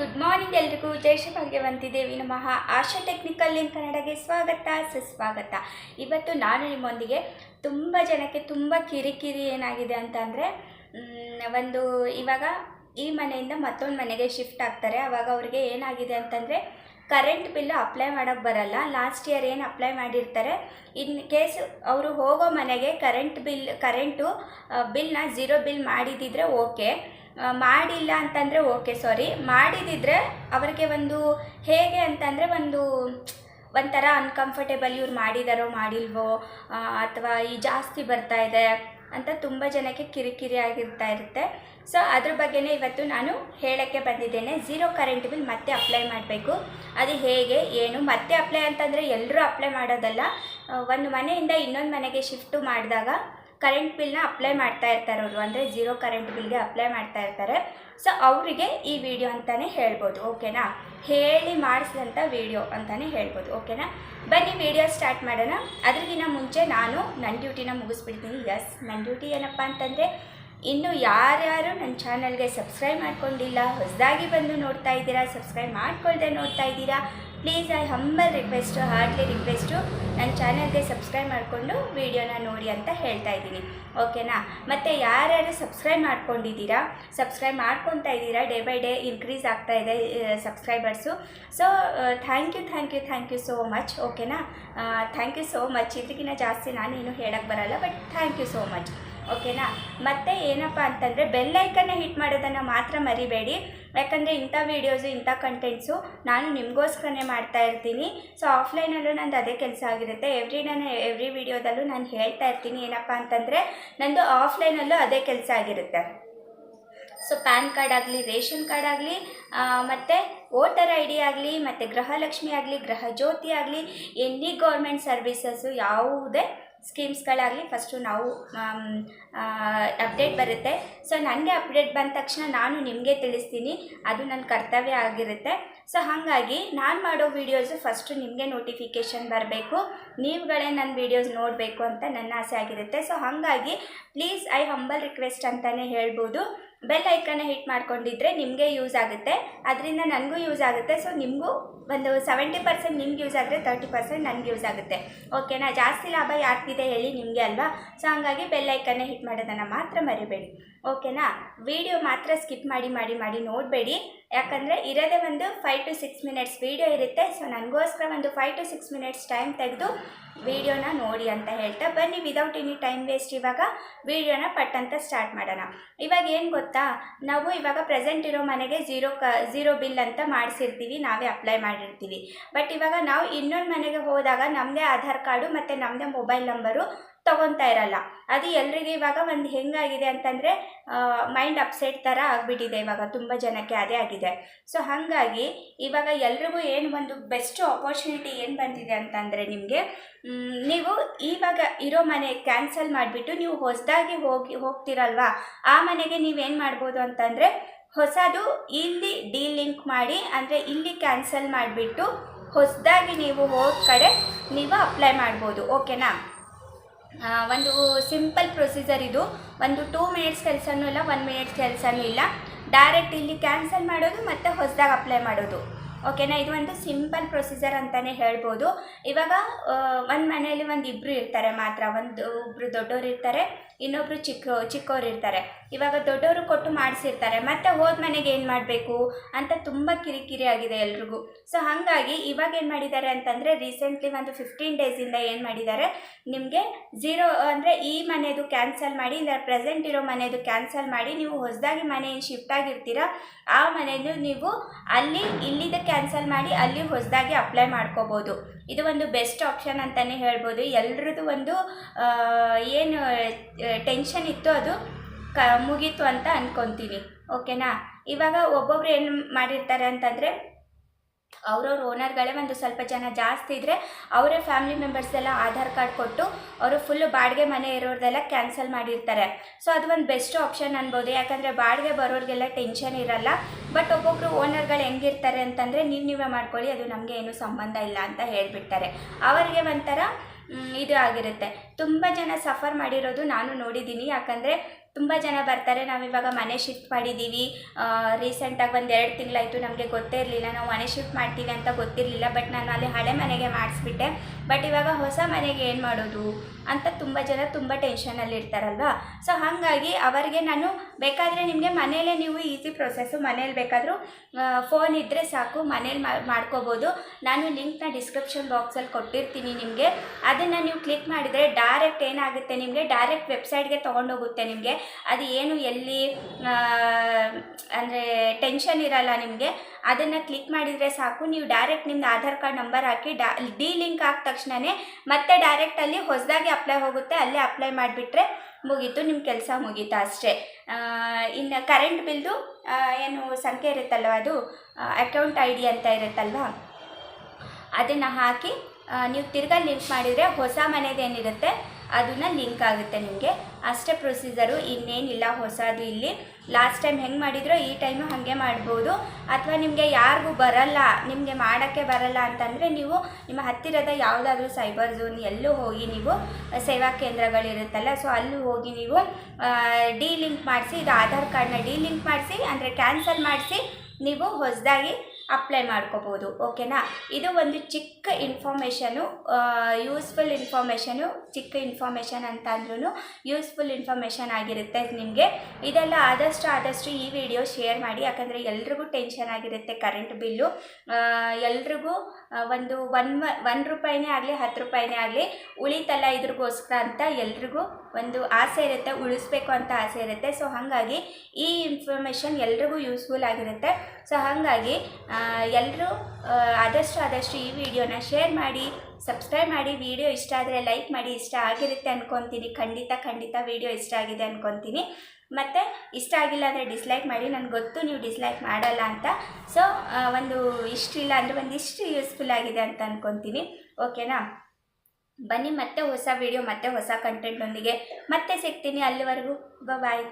Good morning ಎಲ್ರಿಗೂ. ಜಯಶ್ರೀ ಭಾಗ್ಯವಂತಿ ದೇವಿ ನಮಃ. ಆಶಾ technical ಇನ್ ಕನ್ನಡಗೆ ಸ್ವಾಗತ, ಸುಸ್ವಾಗತ. ಇವತ್ತು ನಾನು ನಿಮ್ಮೊಂದಿಗೆ ತುಂಬ ಜನಕ್ಕೆ ತುಂಬ ಕಿರಿಕಿರಿ ಏನಾಗಿದೆ ಅಂತಂದರೆ ಒಂದು ಇವಾಗ ಈ ಮನೆಯಿಂದ ಮತ್ತೊಂದು ಮನೆಗೆ ಶಿಫ್ಟ್ ಆಗ್ತಾರೆ. ಆವಾಗ ಅವ್ರಿಗೆ ಏನಾಗಿದೆ ಅಂತಂದರೆ, ಕರೆಂಟ್ ಬಿಲ್ ಅಪ್ಲೈ ಮಾಡೋಕ್ಕೆ ಬರಲ್ಲ. ಲಾಸ್ಟ್ ಇಯರ್ ಏನು ಅಪ್ಲೈ ಮಾಡಿರ್ತಾರೆ? ಇನ್ ಕೇಸ್ ಅವರು ಹೋಗೋ ಮನೆಗೆ ಕರೆಂಟ್ ಬಿಲ್, ಕರೆಂಟು ಬಿಲ್ನ ಝೀರೋ ಬಿಲ್ ಮಾಡಿದಿದ್ರೆ ಓಕೆ. ಮಾಡಿಲ್ಲ ಅಂತಂದರೆ ಓಕೆ ಸಾರಿ ಮಾಡಿದಿದ್ರೆ ಅವರಿಗೆ ಒಂದು ಹೇಗೆ ಅಂತಂದರೆ ಒಂದು ಒಂಥರ ಅನ್ಕಂಫರ್ಟೇಬಲ್ ಇವ್ರು ಮಾಡಿದಾರೋ, ಮಾಡಿಲ್ವೋ ಅಥವಾ ಈ ಜಾಸ್ತಿ ಬರ್ತಾ ಇದೆ ಅಂತ ತುಂಬ ಜನಕ್ಕೆ ಕಿರಿಕಿರಿ ಆಗಿರ್ತಾ ಇರುತ್ತೆ. ಸೊ ಅದ್ರ ಬಗ್ಗೆನೇ ಇವತ್ತು ನಾನು ಹೇಳೋಕ್ಕೆ ಬಂದಿದ್ದೇನೆ. ಝೀರೋ ಕರೆಂಟ್ ಬಿಲ್ ಮತ್ತೆ ಅಪ್ಲೈ ಮಾಡಬೇಕು. ಅದು ಹೇಗೆ, ಏನು? ಮತ್ತೆ ಅಪ್ಲೈ ಅಂತಂದರೆ ಎಲ್ಲರೂ ಅಪ್ಲೈ ಮಾಡೋದಲ್ಲ. ಒಂದು ಮನೆಯಿಂದ ಇನ್ನೊಂದು ಮನೆಗೆ ಶಿಫ್ಟು ಮಾಡಿದಾಗ ಕರೆಂಟ್ ಬಿಲ್ನ ಅಪ್ಲೈ ಮಾಡ್ತಾ ಇರ್ತಾರೆ ಅವರು. ಅಂದರೆ ಜೀರೋ ಕರೆಂಟ್ ಬಿಲ್ಗೆ ಅಪ್ಲೈ ಮಾಡ್ತಾ ಇರ್ತಾರೆ. ಸೊ ಅವರಿಗೆ ಈ ವಿಡಿಯೋ ಅಂತಲೇ ಹೇಳ್ಬೋದು. ಓಕೆನಾ? ಹೇಳಿ ಮಾಡಿಸಿದಂಥ ವಿಡಿಯೋ ಅಂತಲೇ ಹೇಳ್ಬೋದು. ಓಕೆನಾ? ಬನ್ನಿ ವಿಡಿಯೋ ಸ್ಟಾರ್ಟ್ ಮಾಡೋಣ. ಅದ್ರಗಿನ ಮುಂಚೆ ನಾನು ನನ್ನ ಡ್ಯೂಟಿನ ಮುಗಿಸ್ಬಿಡ್ತೀನಿ. ಎಸ್ ನನ್ನ ಡ್ಯೂಟಿ ಏನಪ್ಪ ಅಂತಂದರೆ, ಇನ್ನು ಯಾರ್ಯಾರು ನನ್ನ ಚಾನಲ್ಗೆ ಸಬ್ಸ್ಕ್ರೈಬ್ ಮಾಡ್ಕೊಂಡಿಲ್ಲ, ಹೊಸದಾಗಿ ಬಂದು ನೋಡ್ತಾ ಇದ್ದೀರಾ ಸಬ್ಸ್ಕ್ರೈಬ್ ಮಾಡ್ಕೊಳ್ದೆ ನೋಡ್ತಾ ಇದ್ದೀರಾ please I humble request hardly request. ನನ್ನ ಚಾನಲ್ಗೆ ಸಬ್ಸ್ಕ್ರೈಬ್ ಮಾಡಿಕೊಂಡು ವೀಡಿಯೋನ ನೋಡಿ ಅಂತ ಹೇಳ್ತಾ ಇದ್ದೀನಿ. ಓಕೆನಾ? ಮತ್ತು ಯಾರ್ಯಾರು ಸಬ್ಸ್ಕ್ರೈಬ್ ಮಾಡ್ಕೊಂಡಿದ್ದೀರಾ? ಸಬ್ಸ್ಕ್ರೈಬ್ ಮಾಡ್ಕೊತಾ ಇದ್ದೀರಾ? ಡೇ ಬೈ ಡೇ ಇನ್ಕ್ರೀಸ್ ಆಗ್ತಾ ಇದೆ subscribers. So thank you thank you thank you so much. ಓಕೆನಾ? Thank you so much. ಇದಕ್ಕಿಂತ ಜಾಸ್ತಿ ನಾನೇನು ಹೇಳಕ್ಕೆ ಬರಲ್ಲ, but thank you so much. ಓಕೆನಾ? ಮತ್ತೆ ಏನಪ್ಪ ಅಂತಂದರೆ ಬೆಲ್ಲೈಕನ್ನ ಹಿಟ್ ಮಾಡೋದನ್ನು ಮಾತ್ರ ಮರಿಬೇಡಿ. ಯಾಕಂದರೆ ಇಂಥ ವೀಡಿಯೋಸು ಇಂಥ ಕಂಟೆಂಟ್ಸು ನಾನು ನಿಮಗೋಸ್ಕರನೇ ಮಾಡ್ತಾ ಇರ್ತೀನಿ. ಸೊ ಆಫ್ಲೈನಲ್ಲೂ ನಂದು ಅದೇ ಕೆಲಸ ಆಗಿರುತ್ತೆ. ಎವ್ರಿ ನಾನು ಎವ್ರಿ ವೀಡಿಯೋದಲ್ಲೂ ನಾನು ಹೇಳ್ತಾ ಇರ್ತೀನಿ ಏನಪ್ಪ ಅಂತಂದರೆ ನಂದು ಆಫ್ಲೈನಲ್ಲೂ ಅದೇ ಕೆಲಸ ಆಗಿರುತ್ತೆ. ಸೊ ಪ್ಯಾನ್ ಕಾರ್ಡ್ ಆಗಲಿ, ರೇಷನ್ ಕಾರ್ಡ್ ಆಗಲಿ ಮತ್ತು ವೋಟರ್ ಐ ಡಿ ಆಗಲಿ, ಮತ್ತು ಗೃಹಲಕ್ಷ್ಮಿ ಆಗಲಿ, ಗೃಹ ಜ್ಯೋತಿ ಆಗಲಿ ಎನಿ ಗೌರ್ಮೆಂಟ್ ಸರ್ವಿಸಸ್ಸು ಯಾವುದೇ ಸ್ಕೀಮ್ಸ್ಗಳಾಗಲಿ ಫಸ್ಟು ನಾವು ಅಪ್ಡೇಟ್ ಬರುತ್ತೆ. ಸೊ ನನಗೆ ಅಪ್ಡೇಟ್ ಬಂದ ತಕ್ಷಣ ನಾನು ನಿಮಗೆ ತಿಳಿಸ್ತೀನಿ. ಅದು ನನ್ನ ಕರ್ತವ್ಯ ಆಗಿರುತ್ತೆ. ಸೊ, ಹಾಗಾಗಿ ನಾನು ಮಾಡೋ ವೀಡಿಯೋಸು ಫಸ್ಟು ನಿಮಗೆ ನೋಟಿಫಿಕೇಷನ್ ಬರಬೇಕು. ನೀವುಗಳೇ ನನ್ನ ವೀಡಿಯೋಸ್ ನೋಡಬೇಕು ಅಂತ ನನ್ನ ಆಸೆ ಆಗಿರುತ್ತೆ. ಸೊ, ಹಾಗಾಗಿ ಪ್ಲೀಸ್ ಐ ಹಂಬಲ್ ರಿಕ್ವೆಸ್ಟ್ ಅಂತಲೇ ಹೇಳ್ಬೋದು. ಬೆಲ್ ಐಕನ್ನ ಹಿಟ್ ಮಾಡ್ಕೊಂಡಿದ್ರೆ ನಿಮಗೆ ಯೂಸ್ ಆಗುತ್ತೆ. ಅದರಿಂದ ನನಗೂ ಯೂಸ್ ಆಗುತ್ತೆ. ಸೊ ನಿಮಗೂ ಒಂದು ಸೆವೆಂಟಿ ಪರ್ಸೆಂಟ್ ನಿಮ್ಗೆ ಯೂಸ್ ಆದರೆ ತರ್ಟಿ ಪರ್ಸೆಂಟ್ ನನಗೆ ಯೂಸ್ ಆಗುತ್ತೆ. ಓಕೆನಾ ಜಾಸ್ತಿ ಲಾಭ ಯಾರ್ತಿದೆ ಹೇಳಿ ನಿಮಗೆ ಅಲ್ವಾ? ಸೊ ಹಂಗಾಗಿ ಬೆಲ್ ಐಕನ್ನ ಹಿಟ್ ಮಾಡೋದನ್ನು ಮಾತ್ರ ಮರಿಬೇಡಿ. ಓಕೆನಾ ವಿಡಿಯೋ ಮಾತ್ರ ಸ್ಕಿಪ್ ಮಾಡಿ ಮಾಡಿ ಮಾಡಿ ನೋಡಬೇಡಿ. ಯಾಕಂದರೆ ಇರೋದೇ ಒಂದು five to six minutes video ಇರುತ್ತೆ. ಸೊ ನನಗೋಸ್ಕರ ಒಂದು five to six minutes time ತೆಗೆದು ವೀಡಿಯೋನ ನೋಡಿ ಅಂತ ಹೇಳ್ತಾ ಬನ್ನಿ. ವಿದೌಟ್ ಎನಿ ಟೈಮ್ ವೇಸ್ಟ್ ಇವಾಗ ವೀಡಿಯೋನ ಪಟ್ ಅಂತ ಸ್ಟಾರ್ಟ್ ಮಾಡೋಣ. ಇವಾಗ ಏನು ಗೊತ್ತಾ? ನಾವು ಇವಾಗ ಪ್ರೆಸೆಂಟ್ ಇರೋ ಮನೆಗೆ ಝೀರೋ ಕ ಝೀರೋ ಬಿಲ್ ಅಂತ ಮಾಡಿಸಿರ್ತೀವಿ. ನಾವೇ ಅಪ್ಲೈ ಮಾಡಿರ್ತೀವಿ. ಬಟ್ ಇವಾಗ ನಾವು ಇನ್ನೊಂದು ಮನೆಗೆ ಹೋದಾಗ ನಮ್ಮದೇ ಆಧಾರ್ ಕಾರ್ಡು ಮತ್ತು ನಮ್ಮದೇ ಮೊಬೈಲ್ ನಂಬರು ತೊಗೊತಾ ಇರಲ್ಲ. ಅದು ಎಲ್ರಿಗೂ ಇವಾಗ ಒಂದು ಹೆಂಗಾಗಿದೆ ಅಂತಂದರೆ ಮೈಂಡ್ ಅಪ್ಸೆಟ್ ಥರ ಆಗಿಬಿಟ್ಟಿದೆ ಇವಾಗ ತುಂಬ ಜನಕ್ಕೆ ಅದೇ ಆಗಿದೆ. ಸೊ ಹಾಗಾಗಿ ಇವಾಗ ಎಲ್ರಿಗೂ ಏನು ಒಂದು ಬೆಸ್ಟ್ ಆಪರ್ಚುನಿಟಿ ಏನು ಬಂದಿದೆ ಅಂತಂದರೆ ನಿಮಗೆ ನೀವು ಇವಾಗ ಇರೋ ಮನೆ ಕ್ಯಾನ್ಸಲ್ ಮಾಡಿಬಿಟ್ಟು ನೀವು ಹೊಸದಾಗಿ ಹೋಗಿ, ಹೋಗ್ತಿರಲ್ವಾ? ಆ ಮನೆಗೆ ನೀವೇನು ಮಾಡ್ಬೋದು ಅಂತಂದರೆ, ಹೊಸದು ಇಲ್ಲಿ ಡಿ ಲಿಂಕ್ ಮಾಡಿ, ಅಂದರೆ ಇಲ್ಲಿ ಕ್ಯಾನ್ಸಲ್ ಮಾಡಿಬಿಟ್ಟು ಹೊಸದಾಗಿ ನೀವು ಹೋದ ಕಡೆ ನೀವು ಅಪ್ಲೈ ಮಾಡ್ಬೋದು. ಓಕೆನಾ ಒಂದು ಸಿಂಪಲ್ ಪ್ರೊಸೀಜರ್ ಇದು. ಒಂದು ಟೂ ಮಿನಿಟ್ಸ್ ಕೆಲಸನೂ ಇಲ್ಲ ಒನ್ ಮಿನಿಟ್ಸ್ ಕೆಲಸನೂ ಇಲ್ಲ. ಡೈರೆಕ್ಟ್ ಇಲ್ಲಿ ಕ್ಯಾನ್ಸಲ್ ಮಾಡೋದು ಮತ್ತು ಹೊಸದಾಗಿ ಅಪ್ಲೈ ಮಾಡೋದು. ಓಕೆನಾ ಇದು ಒಂದು ಸಿಂಪಲ್ ಪ್ರೊಸೀಜರ್ ಅಂತಲೇ ಹೇಳ್ಬೋದು. ಇವಾಗ ಒಂದು ಮನೆಯಲ್ಲಿ ಒಂದು ಇಬ್ಬರು ಇರ್ತಾರೆ ಮಾತ್ರ. ಒಂದು ಒಬ್ಬರು ದೊಡ್ಡವರು ಇರ್ತಾರೆ. ಇನ್ನೊಬ್ಬರು ಚಿಕ್ಕ, ಚಿಕ್ಕವ್ರು ಇರ್ತಾರೆ. ಇವಾಗ ದೊಡ್ಡವರು ಕೊಟ್ಟು ಮಾಡಿಸಿರ್ತಾರೆ. ಮತ್ತೆ ಹೋದ ಮನೆಗೆ ಏನು ಮಾಡಬೇಕು ಅಂತ ತುಂಬ ಕಿರಿಕಿರಿ ಆಗಿದೆ ಎಲ್ರಿಗೂ. ಸೊ ಹಾಗಾಗಿ ಇವಾಗ ಏನು ಮಾಡಿದ್ದಾರೆ ಅಂತಂದರೆ ರೀಸೆಂಟ್ಲಿ ಒಂದು ಫಿಫ್ಟೀನ್ ಡೇಸಿಂದ ಏನು ಮಾಡಿದ್ದಾರೆ, ನಿಮಗೆ ಝೀರೋ ಅಂದರೆ ಈ ಮನೆಯದು ಕ್ಯಾನ್ಸಲ್ ಮಾಡಿ, ಇಲ್ಲ ಪ್ರೆಸೆಂಟ್ ಇರೋ ಮನೆಯದು ಕ್ಯಾನ್ಸಲ್ ಮಾಡಿ, ನೀವು ಹೊಸದಾಗಿ ಮನೆ ಶಿಫ್ಟ್ ಆಗಿರ್ತೀರ, ಆ ಮನೆಯೂ ನೀವು ಅಲ್ಲಿ, ಇಲ್ಲಿದ ಕ್ಯಾನ್ಸಲ್ ಮಾಡಿ ಅಲ್ಲಿ ಹೊಸದಾಗಿ ಅಪ್ಲೈ ಮಾಡ್ಕೋಬೋದು. ಇದು ಒಂದು ಬೆಸ್ಟ್ ಆಪ್ಷನ್ ಅಂತಲೇ ಹೇಳ್ಬೋದು. ಎಲ್ರದ್ದು ಒಂದು ಏನು ಟೆನ್ಷನ್ ಇತ್ತು ಅದು ಕ, ಮುಗೀತು ಅಂತ ಅಂದ್ಕೊತೀವಿ ಓಕೆನಾ ಇವಾಗ ಒಬ್ಬೊಬ್ರು ಏನು ಮಾಡಿರ್ತಾರೆ ಅಂತಂದರೆ ಅವ್ರವ್ರ ಓನರ್ಗಳೇ ಒಂದು ಸ್ವಲ್ಪ ಜನ ಜಾಸ್ತಿ ಇದ್ದರೆ ಅವರೇ ಫ್ಯಾಮಿಲಿ ಮೆಂಬರ್ಸ್ ಎಲ್ಲ ಆಧಾರ್ ಕಾರ್ಡ್ ಕೊಟ್ಟು ಅವರು ಫುಲ್ಲು ಬಾಡಿಗೆ ಮನೆ ಇರೋರ್ದೆಲ್ಲ ಕ್ಯಾನ್ಸಲ್ ಮಾಡಿರ್ತಾರೆ. ಸೊ ಅದು ಒಂದು ಬೆಸ್ಟ್ ಆಪ್ಷನ್ ಅನ್ಬೋದು. ಯಾಕಂದರೆ ಬಾಡಿಗೆ ಬರೋರಿಗೆಲ್ಲ ಟೆನ್ಷನ್ ಇರಲ್ಲ. ಬಟ್ ಒಬ್ಬೊಬ್ಬರು ಓನರ್ಗಳು ಹೆಂಗಿರ್ತಾರೆ ಅಂತಂದರೆ ನೀವು ನೀವೇ ಮಾಡ್ಕೊಳ್ಳಿ, ಅದು ನಮಗೆ ಏನು ಸಂಬಂಧ ಇಲ್ಲ ಅಂತ ಹೇಳಿಬಿಡ್ತಾರೆ. ಅವರಿಗೆ ಒಂಥರ ಇದು ಆಗಿರುತ್ತೆ. ತುಂಬ ಜನ ಸಫರ್ ಮಾಡಿರೋದು ನಾನು ನೋಡಿದ್ದೀನಿ. ಯಾಕಂದರೆ ತುಂಬ ಜನ ಬರ್ತಾರೆ. ನಾವಿವಾಗ ಮನೆ ಶಿಫ್ಟ್ ಮಾಡಿದ್ದೀವಿ ರೀಸೆಂಟಾಗಿ ಒಂದು ಎರಡು ತಿಂಗಳಾಯಿತು ನಮಗೆ ಗೊತ್ತೇ ಇರಲಿಲ್ಲ. ನಾವು ಮನೆ ಶಿಫ್ಟ್ ಮಾಡ್ತೀವಿ ಅಂತ ಗೊತ್ತಿರಲಿಲ್ಲ. ಬಟ್ ನಾನು ಅಲ್ಲಿ ಹಳೆ ಮನೆಗೆ ಮಾಡಿಸ್ಬಿಟ್ಟೆ. ಬಟ್ ಇವಾಗ ಹೊಸ ಮನೆಗೆ ಏನು ಮಾಡೋದು? ಅಂತ ತುಂಬ ಜನ ತುಂಬ ಟೆನ್ಷನಲ್ಲಿ ಇರ್ತಾರಲ್ವಾ? ಸೊ ಹಾಗಾಗಿ ಅವರಿಗೆ ನಾನು ಬೇಕಾದರೆ ನಿಮಗೆ ಮನೆಯಲ್ಲೇ ನೀವು ಈಸಿ ಪ್ರೊಸೆಸ್ಸು ಮನೇಲಿ ಬೇಕಾದರೂ ಫೋನ್ ಇದ್ದರೆ ಸಾಕು. ಮನೇಲಿ ಮಾಡ್ಕೋಬೋದು. ನಾನು ಲಿಂಕ್ನ ಡಿಸ್ಕ್ರಿಪ್ಷನ್ ಬಾಕ್ಸಲ್ಲಿ ಕೊಟ್ಟಿರ್ತೀನಿ ನಿಮಗೆ. ಅದನ್ನು ನೀವು ಕ್ಲಿಕ್ ಮಾಡಿದರೆ ಡೈರೆಕ್ಟ್ ಏನಾಗುತ್ತೆ ನಿಮಗೆ? ಡೈರೆಕ್ಟ್ ವೆಬ್ಸೈಟ್ಗೆ ತೊಗೊಂಡೋಗುತ್ತೆ ನಿಮಗೆ. ಅದು ಏನು ಎಲ್ಲಿ ಅಂದರೆ ಟೆನ್ಷನ್ ಇರಲ್ಲ ನಿಮಗೆ. ಅದನ್ನು ಕ್ಲಿಕ್ ಮಾಡಿದರೆ ಸಾಕು. ನೀವು ಡೈರೆಕ್ಟ್ ನಿಮ್ಮ ಆಧಾರ್ ಕಾರ್ಡ್ ನಂಬರ್ ಹಾಕಿ ಡಾ ಡಿ ಲಿಂಕ್ ಆದ ತಕ್ಷಣವೇ ಮತ್ತೆ ಡೈರೆಕ್ಟ್ ಅಲ್ಲಿ ಹೊಸದಾಗಿ ಅಪ್ಲೈ ಹೋಗುತ್ತೆ. ಅಲ್ಲೇ ಅಪ್ಲೈ ಮಾಡಿಬಿಟ್ರೆ ಮುಗೀತು. ನಿಮ್ಮ ಕೆಲಸ ಮುಗೀತು ಅಷ್ಟೇ. ಇನ್ನು ಕರೆಂಟ್ ಬಿಲ್ದು ಏನು ಸಂಖ್ಯೆ ಇರುತ್ತಲ್ವ ಅದು? ಅಕೌಂಟ್ ಐ ಡಿ ಅಂತ ಇರುತ್ತಲ್ವ? ಅದನ್ನು ಹಾಕಿ ನೀವು ತಿರ್ಗಾ ಲಿಂಕ್ ಮಾಡಿದರೆ ಹೊಸ ಮನೆದೇನಿರುತ್ತೆ? ಅದನ್ನ ಲಿಂಕ್ ಆಗುತ್ತೆ ನಿಮಗೆ. ಅಷ್ಟೇ ಪ್ರೊಸೀಜರು ಇನ್ನೇನಿಲ್ಲ, ಹೊಸದು ಇಲ್ಲಿ. ಲಾಸ್ಟ್ ಟೈಮ್ ಹೆಂಗೆ ಮಾಡಿದ್ರೋ ಈ ಟೈಮು ಹಾಗೆ ಮಾಡ್ಬೋದು. ಅಥವಾ ನಿಮಗೆ ಯಾರಿಗೂ ಬರಲ್ಲ, ನಿಮಗೆ ಮಾಡೋಕ್ಕೆ ಬರಲ್ಲ ಅಂತಂದರೆ ನೀವು ನಿಮ್ಮ ಹತ್ತಿರದ ಯಾವುದಾದ್ರೂ ಸೈಬರ್ ಝೋನ್ ಎಲ್ಲೂ ಹೋಗಿ ನೀವು ಸೇವಾ ಕೇಂದ್ರಗಳಿರುತ್ತಲ್ಲ ಸೊ ಅಲ್ಲಿ ಹೋಗಿ ನೀವು ಡಿ ಲಿಂಕ್ ಮಾಡಿಸಿ, ಇದು ಆಧಾರ್ ಕಾರ್ಡ್ನ ಡಿ ಲಿಂಕ್ ಮಾಡಿಸಿ, ಅಂದರೆ ಕ್ಯಾನ್ಸಲ್ ಮಾಡಿಸಿ, ನೀವು ಹೊಸದಾಗಿ ಅಪ್ಲೈ ಮಾಡ್ಕೋಬೋದು ಓಕೆನಾ ಇದು ಒಂದು ಚಿಕ್ಕ ಇನ್ಫಾರ್ಮೇಷನು ಯೂಸ್ಫುಲ್ ಇನ್ಫಾರ್ಮೇಷನು ಚಿಕ್ಕ ಇನ್ಫಾರ್ಮೇಷನ್ ಅಂತ ಅಂದ್ರೂ ಯೂಸ್ಫುಲ್ ಇನ್ಫಾರ್ಮೇಷನ್ ಆಗಿರುತ್ತೆ ನಿಮಗೆ. ಇದೆಲ್ಲ ಆದಷ್ಟು ಆದಷ್ಟು ಈ ವಿಡಿಯೋ ಶೇರ್ ಮಾಡಿ, ಯಾಕಂದರೆ ಎಲ್ರಿಗೂ ಟೆನ್ಷನ್ ಆಗಿರುತ್ತೆ ಕರೆಂಟ್ ಬಿಲ್ಲು ಎಲ್ರಿಗೂ ಒಂದು ಒನ್ ಒನ್ ರೂಪಾಯಿನೇ ಆಗಲಿ, ಹತ್ತು ರೂಪಾಯಿನೇ ಆಗಲಿ, ಉಳಿತಲ್ಲ ಇದ್ರಿಗೋಸ್ಕರ ಅಂತ ಎಲ್ರಿಗೂ ಒಂದು ಆಸೆ ಇರುತ್ತೆ, ಉಳಿಸ್ಬೇಕು ಅಂತ ಆಸೆ ಇರುತ್ತೆ. ಸೊ ಹಾಗಾಗಿ ಈ ಇನ್ಫಾರ್ಮೇಷನ್ ಎಲ್ರಿಗೂ ಯೂಸ್ಫುಲ್ ಆಗಿರುತ್ತೆ. ಸೊ ಹಾಗಾಗಿ ಎಲ್ಲರೂ ಆದಷ್ಟು ಆದಷ್ಟು ಈ ವಿಡಿಯೋನ ಶೇರ್ ಮಾಡಿ, ಸಬ್ಸ್ಕ್ರೈಬ್ ಮಾಡಿ, ವಿಡಿಯೋ ಇಷ್ಟ ಆದರೆ ಲೈಕ್ ಮಾಡಿ, ಇಷ್ಟ ಆಗಿರುತ್ತೆ ಅಂದ್ಕೊತೀನಿ ಖಂಡಿತ ಖಂಡಿತ ವಿಡಿಯೋ ಇಷ್ಟ ಆಗಿದೆ ಅನ್ಕೊತೀನಿ. ಮತ್ತು ಇಷ್ಟ ಆಗಿಲ್ಲ ಅಂದರೆ ಡಿಸ್ಲೈಕ್ ಮಾಡಿ, ನನಗೆ ಗೊತ್ತು ನೀವು ಡಿಸ್ಲೈಕ್ ಮಾಡಲ್ಲ ಅಂತ. ಸೊ ಒಂದು ಇಷ್ಟಿಲ್ಲ ಅಂದರೆ ಒಂದು ಇಷ್ಟು ಯೂಸ್ಫುಲ್ ಆಗಿದೆ ಅಂತ ಅನ್ಕೊತೀನಿ. ಓಕೆನಾ ಬನ್ನಿ, ಮತ್ತೆ ಹೊಸ ವಿಡಿಯೋ, ಮತ್ತೆ ಹೊಸ ಕಂಟೆಂಟೊಂದಿಗೆ ಮತ್ತೆ ಸಿಗ್ತೀನಿ ಅಲ್ಲಿವರೆಗೂ. ಬಾಯ್